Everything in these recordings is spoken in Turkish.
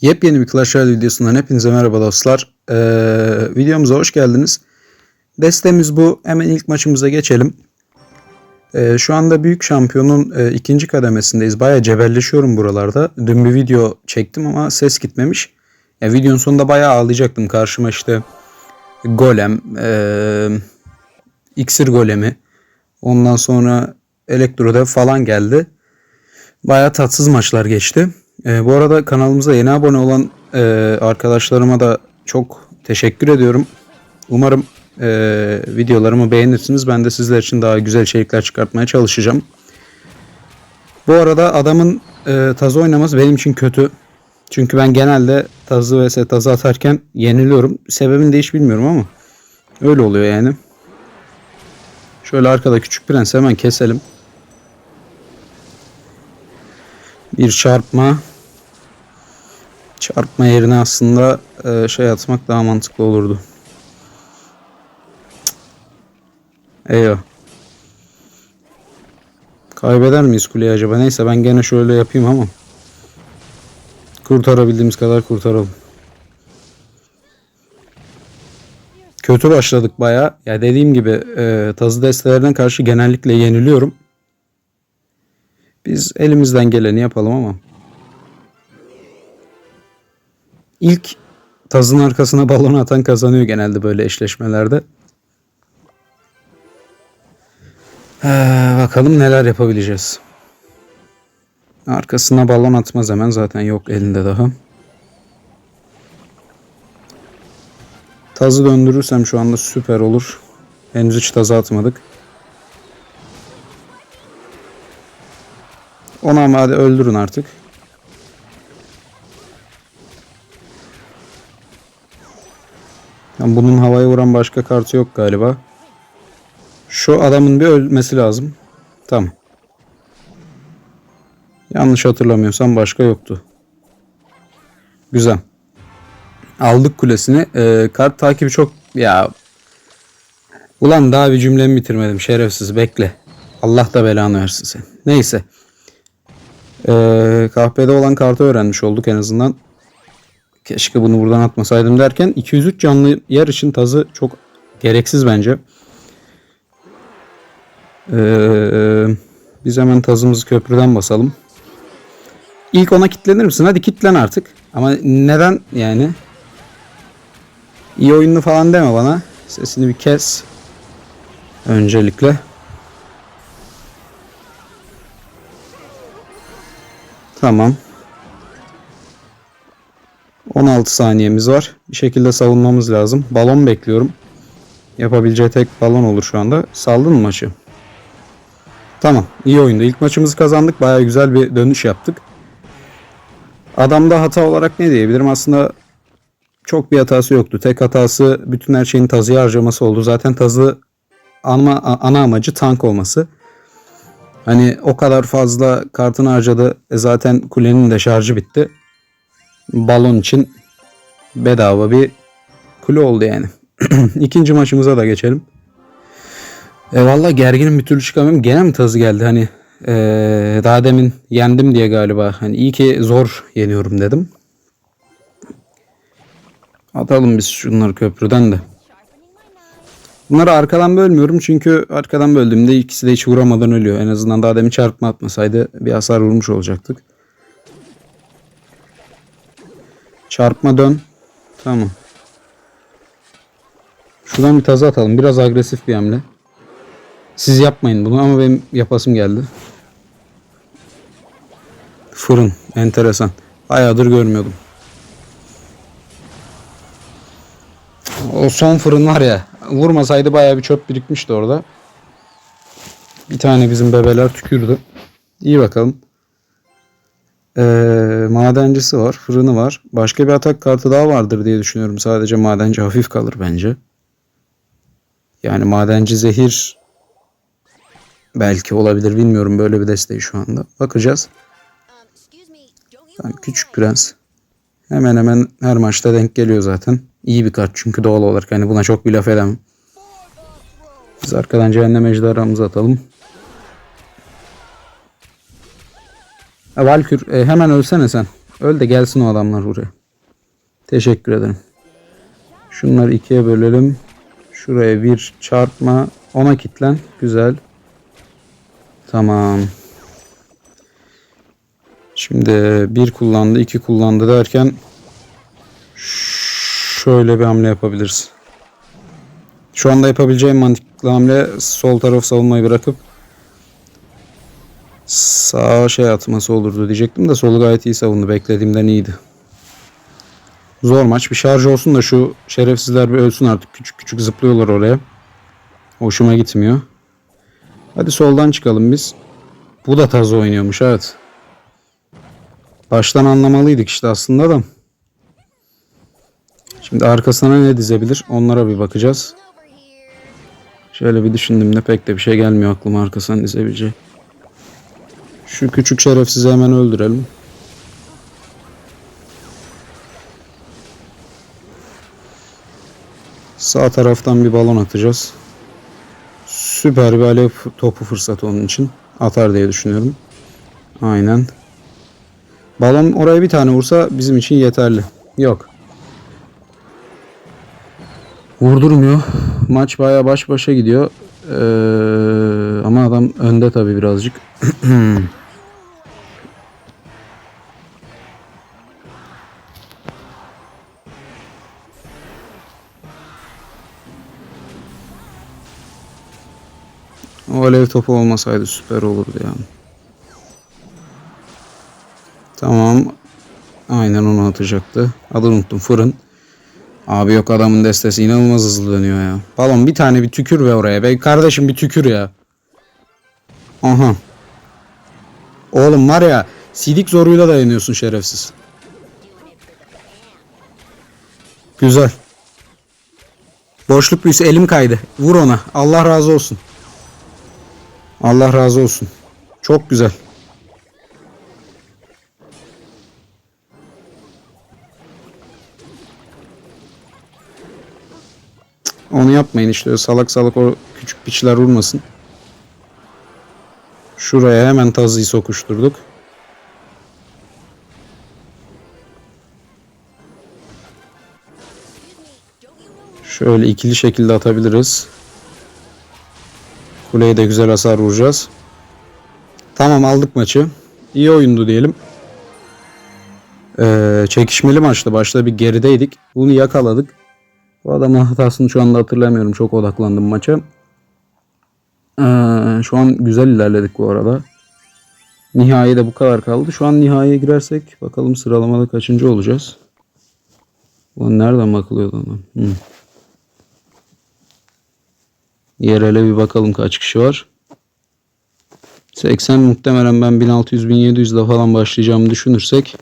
Yepyeni bir Clash Royale videosundan hepinize merhaba dostlar. Ee, videomuza hoş geldiniz. Destemiz bu. Hemen ilk maçımıza geçelim. Ee, şu anda Büyük Şampiyon'un e, ikinci kademesindeyiz. Baya cebelleşiyorum buralarda. Dün bir video çektim ama ses gitmemiş. Ya, videonun sonunda baya ağlayacaktım. Karşıma işte Golem, e, İksir Golemi, ondan sonra Elektrodev falan geldi. Baya tatsız maçlar geçti. Ee, bu arada kanalımıza yeni abone olan e, arkadaşlarıma da çok teşekkür ediyorum. Umarım e, videolarımı beğenirsiniz. Ben de sizler için daha güzel içerikler çıkartmaya çalışacağım. Bu arada adamın e, tazı oynaması benim için kötü. Çünkü ben genelde tazı vs tazı atarken yeniliyorum. Sebebini de hiç bilmiyorum ama öyle oluyor yani. Şöyle arkada küçük prens hemen keselim. Bir çarpma. Çarpma yerine aslında e, şey atmak daha mantıklı olurdu. Eyvah. Kaybeder miyiz kuleyi acaba? Neyse ben gene şöyle yapayım ama. Kurtarabildiğimiz kadar kurtaralım. Kötü başladık baya. Ya dediğim gibi e, tazı destelerine karşı genellikle yeniliyorum. Biz elimizden geleni yapalım ama. İlk tazın arkasına balon atan kazanıyor genelde böyle eşleşmelerde. Ee, bakalım neler yapabileceğiz. Arkasına balon atmaz hemen zaten yok elinde daha. Tazı döndürürsem şu anda süper olur. Henüz hiç tazı atmadık. Onu ama hadi öldürün artık. Yani bunun havaya vuran başka kartı yok galiba. Şu adamın bir ölmesi lazım. Tamam. Yanlış hatırlamıyorsam başka yoktu. Güzel. Aldık kulesini. Ee, kart takibi çok... Ya... Ulan daha bir cümlemi bitirmedim. Şerefsiz bekle. Allah da belanı versin sen. Neyse. Ee, kahvede olan kartı öğrenmiş olduk en azından. Keşke bunu buradan atmasaydım derken 203 canlı yer için tazı çok gereksiz bence. Ee, biz hemen tazımızı köprüden basalım. İlk ona kitlenir misin? Hadi kitlen artık. Ama neden yani? İyi oyunlu falan deme bana. Sesini bir kes. Öncelikle. Tamam. 16 saniyemiz var. Bir şekilde savunmamız lazım. Balon bekliyorum. Yapabileceği tek balon olur şu anda. Saldın mı maçı? Tamam. iyi oyundu. İlk maçımızı kazandık. Baya güzel bir dönüş yaptık. Adamda hata olarak ne diyebilirim? Aslında çok bir hatası yoktu. Tek hatası bütün her şeyin tazıya harcaması oldu. Zaten tazı ana, ana amacı tank olması. Hani o kadar fazla kartını harcadı. E zaten kulenin de şarjı bitti. Balon için bedava bir kule oldu yani. İkinci maçımıza da geçelim. E valla gerginim bir türlü çıkamıyorum. Gene mi tazı geldi hani e, daha demin yendim diye galiba. Hani iyi ki zor yeniyorum dedim. Atalım biz şunları köprüden de. Bunları arkadan bölmüyorum çünkü arkadan böldüğümde ikisi de hiç vuramadan ölüyor. En azından daha demin çarpma atmasaydı bir hasar vurmuş olacaktık. Çarpma dön. Tamam. Şuradan bir tazı atalım. Biraz agresif bir hamle. Siz yapmayın bunu ama benim yapasım geldi. Fırın. Enteresan. Bayağıdır görmüyordum. O son fırın var ya. Vurmasaydı bayağı bir çöp birikmişti orada. Bir tane bizim bebeler tükürdü. İyi bakalım. Ee, madencisi var. Fırını var. Başka bir atak kartı daha vardır diye düşünüyorum. Sadece madenci hafif kalır bence. Yani madenci zehir belki olabilir. Bilmiyorum böyle bir desteği şu anda. Bakacağız. Yani küçük prens. Hemen hemen her maçta denk geliyor zaten. İyi bir kart çünkü doğal olarak hani buna çok bir laf edemem. Biz arkadan cehennem ejderhamızı atalım. Ha, Valkür e, hemen ölsene sen. Öl de gelsin o adamlar buraya. Teşekkür ederim. Şunları ikiye bölelim. Şuraya bir çarpma. Ona kitlen. Güzel. Tamam. Şimdi bir kullandı, iki kullandı derken şöyle bir hamle yapabiliriz. Şu anda yapabileceğim mantıklı hamle sol taraf savunmayı bırakıp sağa şey atması olurdu diyecektim de solu gayet iyi savundu. Beklediğimden iyiydi. Zor maç. Bir şarj olsun da şu şerefsizler bir ölsün artık. Küçük küçük zıplıyorlar oraya. Hoşuma gitmiyor. Hadi soldan çıkalım biz. Bu da taz oynuyormuş evet. Baştan anlamalıydık işte aslında da. Şimdi arkasına ne dizebilir? Onlara bir bakacağız. Şöyle bir düşündüm de pek de bir şey gelmiyor aklıma arkasına dizebileceği. Şu küçük şerefsizi hemen öldürelim. Sağ taraftan bir balon atacağız. Süper bir alev topu fırsatı onun için. Atar diye düşünüyorum. Aynen. Balon oraya bir tane vursa bizim için yeterli. Yok. Vurdurmuyor. Maç baya baş başa gidiyor. Ee, adam önde tabi birazcık. O alev topu olmasaydı süper olurdu yani. Tamam. Aynen onu atacaktı. Adını unuttum. Fırın. Abi yok adamın destesi inanılmaz hızlı dönüyor ya. Balon bir tane bir tükür ve oraya. Be kardeşim bir tükür ya. Aha. Oğlum var ya sidik zoruyla dayanıyorsun şerefsiz. Güzel. Boşluk büyüsü elim kaydı. Vur ona. Allah razı olsun. Allah razı olsun. Çok güzel. Onu yapmayın işte salak salak o küçük piçler vurmasın. Şuraya hemen tazıyı sokuşturduk. Şöyle ikili şekilde atabiliriz. Kuleye de güzel hasar vuracağız. Tamam aldık maçı. İyi oyundu diyelim. Ee, çekişmeli maçtı. Başta bir gerideydik. Bunu yakaladık. Bu adamın hatasını şu anda hatırlamıyorum. Çok odaklandım maça. Ee, şu an güzel ilerledik bu arada. Nihai de bu kadar kaldı. Şu an nihaiye girersek bakalım sıralamada kaçıncı olacağız. Ulan nereden bakılıyordu ona? Hı. Yerele bir bakalım kaç kişi var. 80 muhtemelen ben 1600-1700 ile falan başlayacağımı düşünürsek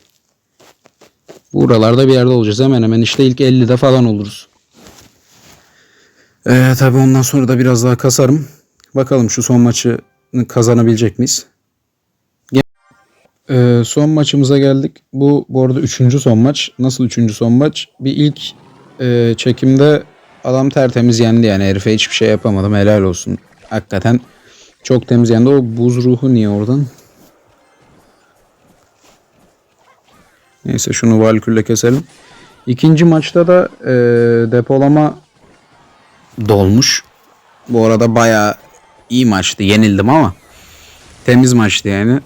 buralarda bir yerde olacağız. Hemen hemen işte ilk 50'de falan oluruz. Ee, tabii ondan sonra da biraz daha kasarım. Bakalım şu son maçı kazanabilecek miyiz? Ee, son maçımıza geldik. Bu bu arada üçüncü son maç. Nasıl üçüncü son maç? Bir ilk e, çekimde adam tertemiz yendi yani herife hiçbir şey yapamadım. Helal olsun. Hakikaten çok temiz yendi. O buz ruhu niye oradan? Neyse şunu valkülle keselim. İkinci maçta da e, depolama dolmuş. Bu arada bayağı iyi maçtı. Yenildim ama temiz maçtı yani.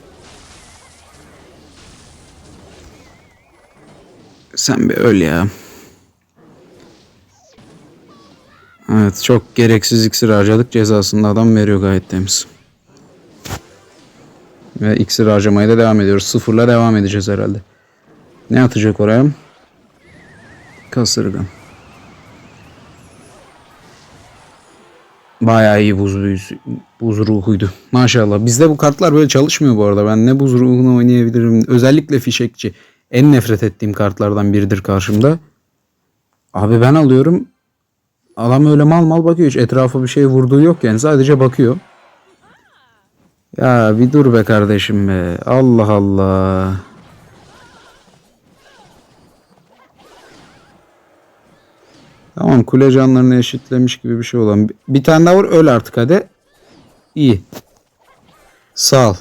Sen bir öl ya. Evet çok gereksiz iksir harcadık. Cezasını adam veriyor gayet temiz. Ve iksir harcamaya da devam ediyoruz. Sıfırla devam edeceğiz herhalde. Ne atacak oraya? Kasırga. Bayağı iyi buz büyüsü, buz ruhuydu. Maşallah. Bizde bu kartlar böyle çalışmıyor bu arada. Ben ne buz ruhunu oynayabilirim. Özellikle fişekçi. En nefret ettiğim kartlardan biridir karşımda. Abi ben alıyorum. Adam öyle mal mal bakıyor. Hiç etrafa bir şey vurduğu yok yani. Sadece bakıyor. Ya bir dur be kardeşim be. Allah Allah. Tamam kule canlarını eşitlemiş gibi bir şey olan. Bir tane daha vur öl artık hadi. İyi. Sağ ol.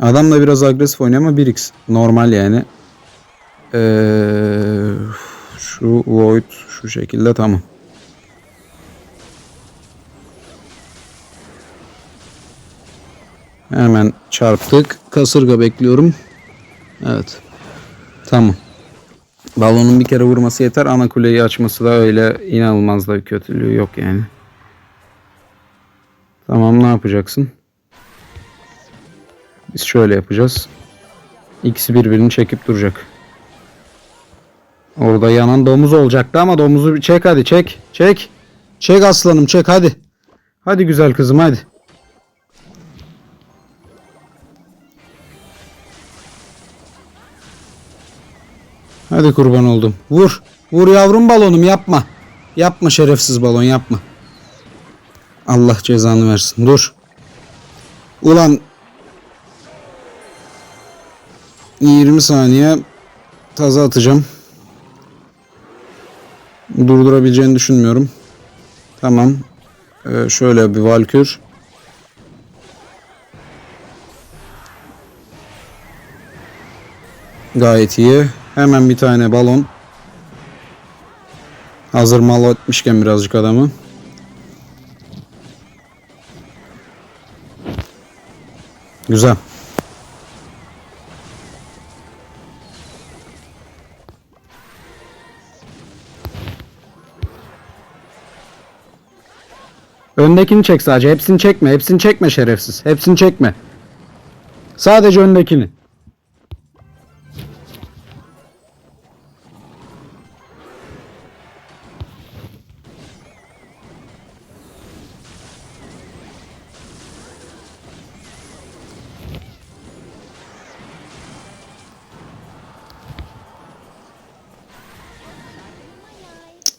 Adam da biraz agresif oynuyor ama 1x. Normal yani. Ee, şu Void şu şekilde tamam. Hemen çarptık. Kasırga bekliyorum. Evet. Tamam. Balonun bir kere vurması yeter. Ana kuleyi açması da öyle inanılmaz da bir kötülüğü yok yani. Tamam ne yapacaksın? Biz şöyle yapacağız. İkisi birbirini çekip duracak. Orada yanan domuz olacaktı ama domuzu çek hadi çek. Çek. Çek aslanım çek hadi. Hadi güzel kızım hadi. Hadi kurban oldum. Vur. Vur yavrum balonum yapma. Yapma şerefsiz balon yapma. Allah cezanı versin. Dur. Ulan 20 saniye taza atacağım. Durdurabileceğini düşünmüyorum. Tamam. Ee, şöyle bir valkür. Gayet iyi. Hemen bir tane balon. Hazır mal etmişken birazcık adamı. Güzel. Öndekini çek sadece. Hepsini çekme. Hepsini çekme şerefsiz. Hepsini çekme. Sadece öndekini.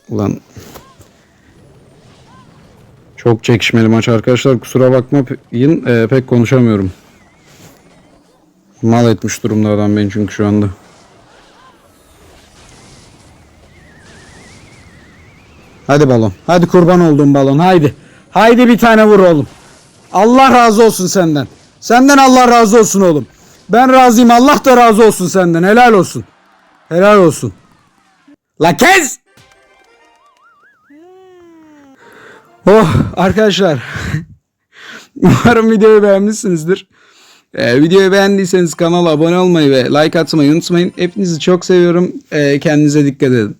Ulan çok çekişmeli maç arkadaşlar. Kusura bakmayın e, pek konuşamıyorum. Mal etmiş durumda adam beni çünkü şu anda. Hadi balon. Hadi kurban olduğum balon. Haydi. Haydi bir tane vur oğlum. Allah razı olsun senden. Senden Allah razı olsun oğlum. Ben razıyım. Allah da razı olsun senden. Helal olsun. Helal olsun. La kez! Oh arkadaşlar. Umarım videoyu beğenmişsinizdir. Ee, videoyu beğendiyseniz kanala abone olmayı ve like atmayı unutmayın. Hepinizi çok seviyorum. Ee, kendinize dikkat edin.